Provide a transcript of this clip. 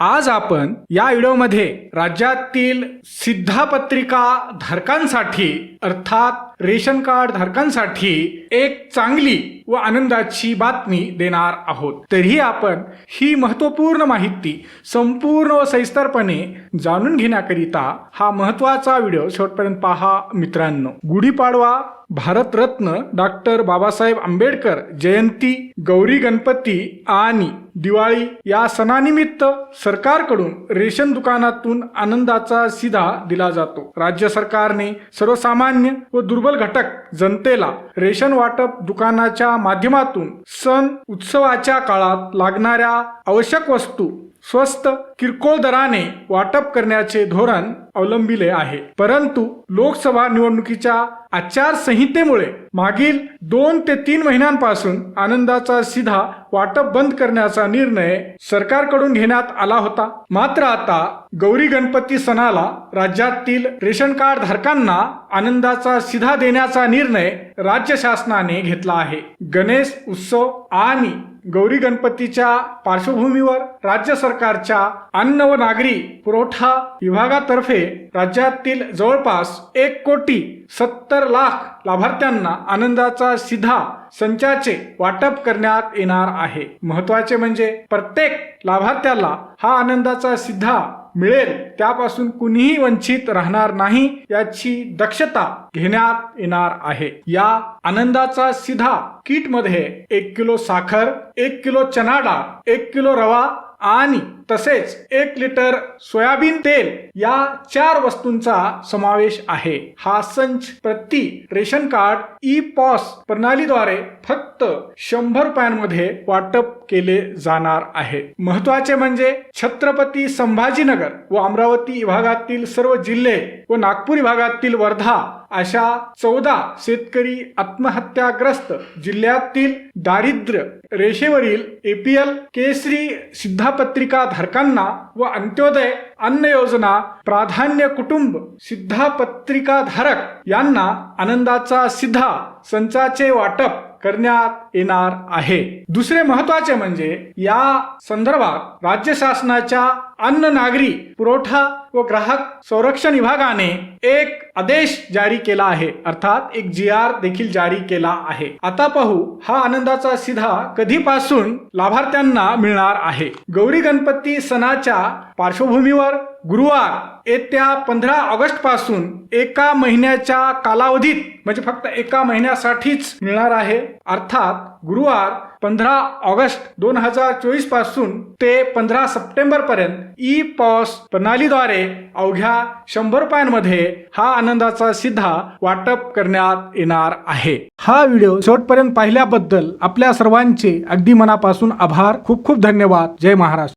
आज आपण या व्हिडिओमध्ये राज्यातील सिद्धापत्रिका धारकांसाठी अर्थात रेशन कार्ड धारकांसाठी एक चांगली व आनंदाची बातमी देणार आहोत. तरीही आपण ही महत्त्वपूर्ण माहिती संपूर्ण व सविस्तरपणे जाणून घेण्याकरिता हा महत्त्वाचा व्हिडिओ शेवटपर्यंत पहा मित्रांनो. गुढीपाडवा भारतरत्न डॉक्टर बाबासाहेब आंबेडकर जयंती गौरी गणपती आणि दिवाळी या सणानिमित्त सरकारकडून रेशन दुकानातून आनंदाचा सिधा दिला जातो. राज्य सरकारने सर्वसामान्य व दुर्बल घटक जनतेला रेशन वाटप दुकानाच्या माध्यमातून सण उत्सवाच्या काळात लागणाऱ्या आवश्यक वस्तू स्वस्त किरकोळ दराने वाटप करण्याचे धोरण अवलंबिले आहे. परंतु लोकसभा निवडणुकीच्या आचारसंहितेमुळे मागील दोन ते तीन महिन्यांपासून आनंदाचा सीधा वाटप बंद करण्याचा निर्णय सरकारकडून घेण्यात आला होता. मात्र आता गौरी गणपती सणाला राज्यातील रेशन कार्ड धारकांना आनंदाचा सिधा देण्याचा निर्णय राज्य शासनाने घेतला आहे. गणेश उत्सव आणि गौरी गणपतीच्या पार्श्वभूमीवर राज्य सरकारच्या अन्न व नागरी पुरवठा विभागातर्फे राज्यातील जवळपास एक कोटी सत्तर लाख लाभार्थ्यांना आनंदाचा सिधा संचाचे वाटप करण्यात येणार आहे. महत्त्वाचे म्हणजे प्रत्येक लाभार्थ्याला हा आनंदाचा सिद्धा मिळेल. त्यापासून कुणीही वंचित राहणार नाही याची दक्षता घेण्यात येणार आहे. या आनंदाचा सिधा किटमध्ये एक किलो साखर एक किलो चना डाळ एक किलो रवा आणि तसेच एक लिटर सोयाबीन तेल या चार वस्तूंचा समावेश आहे. हा संच प्रति रेशन कार्ड ई पॉस प्रणालीद्वारे फक्त शंभर रुपयांमध्ये वाटप केले जाणार आहे. महत्त्वाचे म्हणजे छत्रपती संभाजीनगर व अमरावती विभागातील सर्व जिल्हे व नागपूर विभागातील वर्धा अशा चौदा शेतकरी आत्महत्याग्रस्त जिल्ह्यातील दारिद्र्य रेषेवरील एपीएल केसरी सिद्धापत्रिका धारकांना व अंत्योदय अन्न योजना प्राधान्य कुटुंब सिद्धापत्रिका धारक यांना आनंदाचा सिद्धा संचाचे वाटप करण्यात येणार आहे. दुसरे महत्त्वाचे म्हणजे या संदर्भात राज्य शासनाच्या अन्न नागरी पुरवठा व ग्राहक संरक्षण विभागाने एक आदेश जारी केला आहे. अर्थात एक जी आर देखील जारी केला आहे. आता पाहू हा आनंदाचा सिधा कधीपासून लाभार्थ्यांना मिळणार आहे? गौरी गणपती सणाच्या पार्श्वभूमीवर गुरुवार येत्या पंधरा ऑगस्टपासून एका महिन्याच्या कालावधीत म्हणजे फक्त एका महिन्यासाठीच मिळणार आहे. अर्थात गुरुवार पंधरा ऑगस्ट दोन हजार चोवीसपासून ते पंधरा सप्टेंबर पर्यंत ई पॉस प्रणालीद्वारे अवघ्या शंभर रुपयांमध्ये हा आनंदाचा सिद्धा वाटप करण्यात येणार आहे. हा व्हिडिओ शेवटपर्यंत पाहिल्याबद्दल आपल्या सर्वांचे अगदी मनापासून आभार. खूप खूप धन्यवाद. जय महाराष्ट्र.